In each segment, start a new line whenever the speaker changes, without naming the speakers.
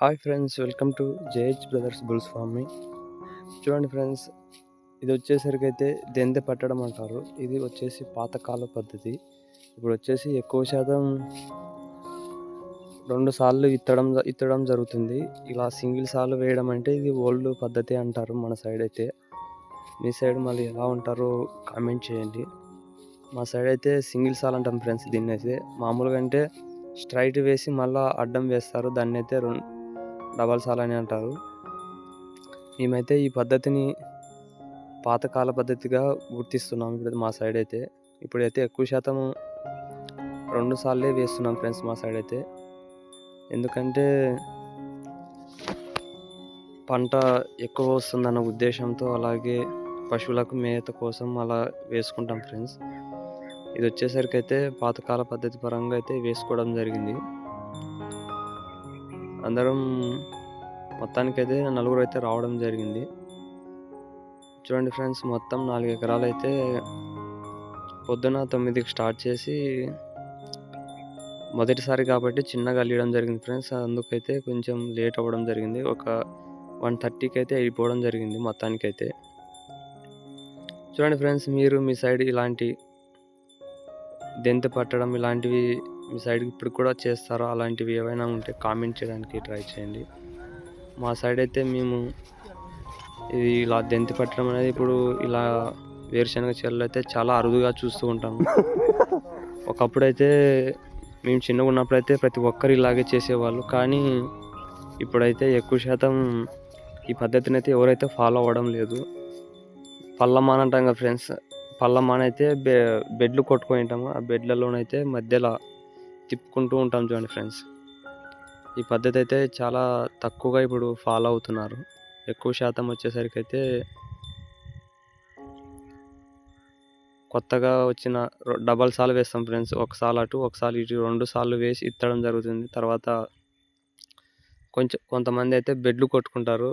Hi friends welcome to J H brothers bulls farming చూడండి friends ఇది వచ్చేసరికి అయితే దెందె పట్టడం అంటారు? ఇది వచ్చేసి పాతకాల పద్ధతి. ఇప్పుడు వచ్చేసి ఎక్కువ శాతం రెండు సార్లు ఇత్తడం ఇత్తడం జరుగుతుంది. ఇలా సింగిల్ సార్లు వేయడం అంటే ఇది ఓల్డ్ పద్ధతి అంటారు మన సైడ్ అయితే. మీ సైడ్ మళ్ళీ ఎలా ఉంటారో కామెంట్ చేయండి. మా సైడ్ అయితే సింగిల్ సాల్ అంటాం ఫ్రెండ్స్ దీన్ని అయితే మామూలుగా అంటే స్ట్రైట్ వేసి మళ్ళీ అడ్డం వేస్తారు. దాన్ని అయితే రెండు డబల్ సాల్ అని అంటారు. మేమైతే ఈ పద్ధతిని పాతకాల పద్ధతిగా గుర్తిస్తున్నాం ఇప్పుడు మా సైడ్ అయితే. ఇప్పుడైతే ఎక్కువ శాతం రెండు సార్లే వేస్తున్నాం ఫ్రెండ్స్ మా సైడ్ అయితే. ఎందుకంటే పంట ఎక్కువ వస్తుందన్న ఉద్దేశంతో అలాగే పశువులకు మేత కోసం అలా వేసుకుంటాం ఫ్రెండ్స్. ఇది వచ్చేసరికి అయితే పాతకాల పద్ధతి పరంగా అయితే వేసుకోవడం జరిగింది. అందరం మొత్తానికైతే నలుగురు అయితే రావడం జరిగింది. చూడండి ఫ్రెండ్స్ మొత్తం నాలుగు ఎకరాలు అయితే పొద్దున తొమ్మిదికి స్టార్ట్ చేసి మొదటిసారి కాబట్టి చిన్నగా అల్లియడం జరిగింది ఫ్రెండ్స్. అందుకైతే కొంచెం లేట్ అవ్వడం జరిగింది. ఒక వన్ థర్టీకి అయితే అయిపోవడం జరిగింది మొత్తానికైతే. చూడండి ఫ్రెండ్స్ మీరు మీ సైడ్ ఇలాంటి దెంత పట్టడం ఇలాంటివి మీ సైడ్ ఇప్పుడు కూడా చేస్తారా? అలాంటివి ఏవైనా ఉంటే కామెంట్ చేయడానికి ట్రై చేయండి. మా సైడ్ అయితే మేము ఇది ఇలా దెంతి పట్టడం అనేది ఇప్పుడు ఇలా వేరుశనగ చెట్లు అయితే చాలా అరుదుగా చూస్తూ ఉంటాము ఒకప్పుడైతే మేము చిన్నగా ఉన్నప్పుడు అయితే ప్రతి ఒక్కరు ఇలాగే చేసేవాళ్ళు. కానీ ఇప్పుడైతే ఎక్కువ శాతం ఈ పద్ధతిని అయితే ఎవరైతే ఫాలో అవ్వడం లేదు. పల్లమాన్ అంటాం కదా ఫ్రెండ్స్. పల్లమాన్ అయితే బె బెడ్లు కొట్టుకొని ఉంటాము. ఆ బెడ్లలోనైతే మధ్యలో తిప్పుకుంటూ ఉంటాం చూడండి ఫ్రెండ్స్. ఈ పద్ధతి అయితే చాలా తక్కువగా ఇప్పుడు ఫాలో అవుతున్నారు. ఎక్కువ శాతం వచ్చేసరికి అయితే కొత్తగా వచ్చిన డబల్ సార్లు వేస్తాం ఫ్రెండ్స్. ఒకసారి అటు ఒకసారి ఇటు రెండు సార్లు వేసి ఇత్తడం జరుగుతుంది. తర్వాత కొంచెం కొంతమంది అయితే బెడ్లు కొట్టుకుంటారు.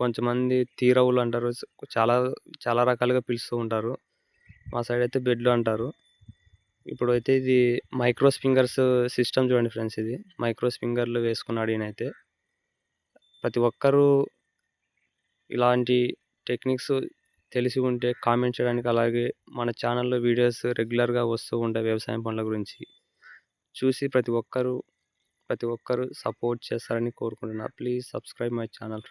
కొంతమంది తీరవులు అంటారు. చాలా చాలా రకాలుగా పిలుస్తూ ఉంటారు. మా సైడ్ అయితే బెడ్లు అంటారు. ఇప్పుడు అయితే ఇది మైక్రో స్పింగర్స్ సిస్టమ్ చూడండి ఫ్రెండ్స్ ఇది. మైక్రో స్పింగర్లు వేసుకున్నాడు ఈయనైతే. ప్రతి ఒక్కరూ ఇలాంటి టెక్నిక్స్ తెలిసి ఉంటే కామెంట్ చేయడానికి అలాగే మన ఛానల్లో వీడియోస్ రెగ్యులర్గా వస్తూ ఉంటాయి వ్యవసాయం పనుల గురించి చూసి ప్రతి ఒక్కరూ ప్రతి ఒక్కరూ సపోర్ట్ చేస్తారని కోరుకుంటున్నా. Please subscribe my channel.